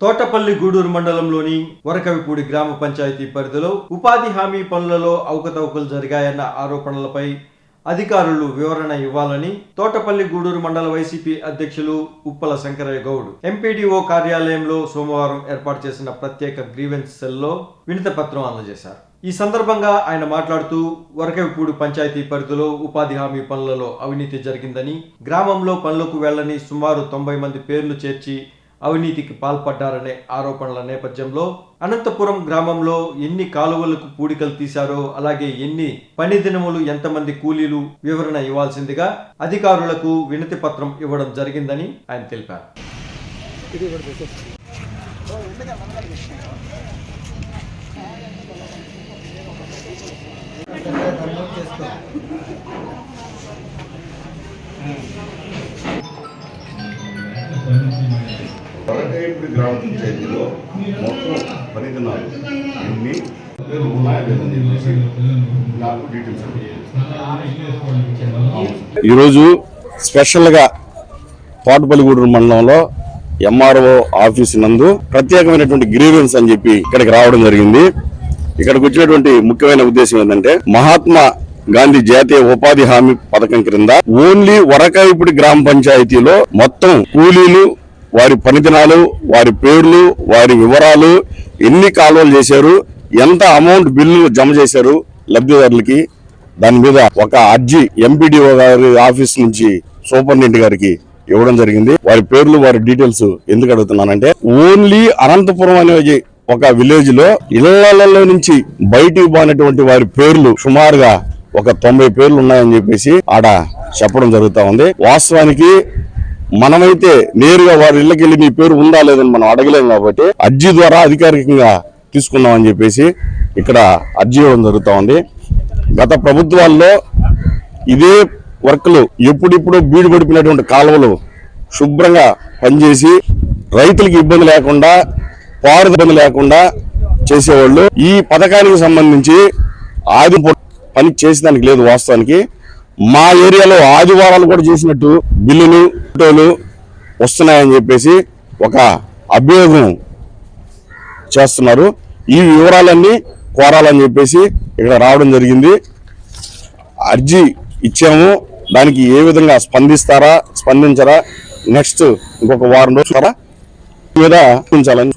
తోటపల్లి గూడూరు మండలంలోని వరకవిపూడి గ్రామ పంచాయతీ పరిధిలో ఉపాధి హామీ పనులలో అవకతవకలు జరిగాయన్న ఆరోపణలపై అధికారులు వివరణ ఇవ్వాలని తోటపల్లి గూడూరు మండల వైసీపీ అధ్యక్షులు ఉప్పల శంకరయ్య గౌడ్ ఎంపీడీఓ కార్యాలయంలో సోమవారం ఏర్పాటు చేసిన ప్రత్యేక గ్రీవెన్స్ సెల్లో వినతి పత్రం అందజేశారు. ఈ సందర్భంగా ఆయన మాట్లాడుతూ వరకవిపూడి పంచాయతీ పరిధిలో ఉపాధి హామీ పనులలో అవినీతి జరిగిందని గ్రామంలో పనులకు వెళ్ళని సుమారు తొంభై మంది పేర్లు చేర్చి అవినీతికి పాల్పడ్డారనే ఆరోపణల నేపథ్యంలో అనంతపురం గ్రామంలో ఎన్ని కాలువలకు పూడికలు తీశారో అలాగే ఎన్ని పని దినములు ఎంతమంది కూలీలు వివరణ ఇవ్వాల్సిందిగా అధికారులకు వినతి పత్రం ఇవ్వడం జరిగిందని ఆయన తెలిపారు. వరకైపుడి గ్రామ పంచాయతీలో మొత్తం పని ఎన్ని? ఈరోజు స్పెషల్గా తోటపల్లిగూడూరు మండలంలో ఎంఆర్ఓ ఆఫీస్ నందు ప్రత్యేకమైనటువంటి గ్రీవెన్స్ అని చెప్పి ఇక్కడికి రావడం జరిగింది. ఇక్కడికి వచ్చినటువంటి ముఖ్యమైన ఉద్దేశం ఏంటంటే మహాత్మా గాంధీ జాతీయ ఉపాధి హామీ పథకం క్రింద ఓన్లీ వరకాయపుడి గ్రామ పంచాయతీలో మొత్తం కూలీలు వారి పనిదినాలు వారి పేర్లు వారి వివరాలు ఎన్ని కాలువలు చేశారు ఎంత అమౌంట్ బిల్లులు జమ చేశారు లబ్ధిదారులకి దాని మీద ఒక అర్జీ ఎంపీడీఓ గారి ఆఫీస్ నుంచి సూపరింటెండెంట్ గారికి ఇవ్వడం జరిగింది. వారి పేర్లు వారి డీటెయిల్స్ ఎందుకు అడుగుతున్నానంటే ఓన్లీ అనంతపురం అనేది ఒక విలేజ్లో ఇళ్ళలో నుంచి బయటికి పోయినటువంటి వారి పేర్లు సుమారుగా ఒక తొంభై పేర్లు ఉన్నాయని చెప్పేసి ఆడ చెప్పడం జరుగుతా ఉంది. వాస్తవానికి మనమైతే నేరుగా వారి ఇళ్ళకి వెళ్ళి మీ పేరు ఉందా లేదని మనం అడగలేం కాబట్టి అర్జీ ద్వారా అధికారికంగా తీసుకున్నామని చెప్పేసి ఇక్కడ అర్జీ ఇవ్వడం జరుగుతూ ఉంది. గత ప్రభుత్వాల్లో ఇదే వర్క్లు ఎప్పుడిప్పుడు బీడు పడిపోయినటువంటి కాలువలు శుభ్రంగా పనిచేసి రైతులకు ఇబ్బంది లేకుండా పారు ఇబ్బంది లేకుండా చేసేవాళ్ళు. ఈ పథకానికి సంబంధించి ఆది పని చేసేదానికి లేదు వాస్తవానికి. మా ఏరియాలో ఆదివారాలు కూడా చేసినట్టు బిల్లులు ఫోటోలు వస్తున్నాయని చెప్పేసి ఒక అభియోగం చేస్తున్నారు. ఈ వివరాలన్నీ కోరాలని చెప్పేసి ఇక్కడ రావడం జరిగింది. అర్జీ ఇచ్చాము. దానికి ఏ విధంగా స్పందిస్తారా స్పందించరా నెక్స్ట్ ఇంకొక వారం రోజుల మీద ఉంచాలని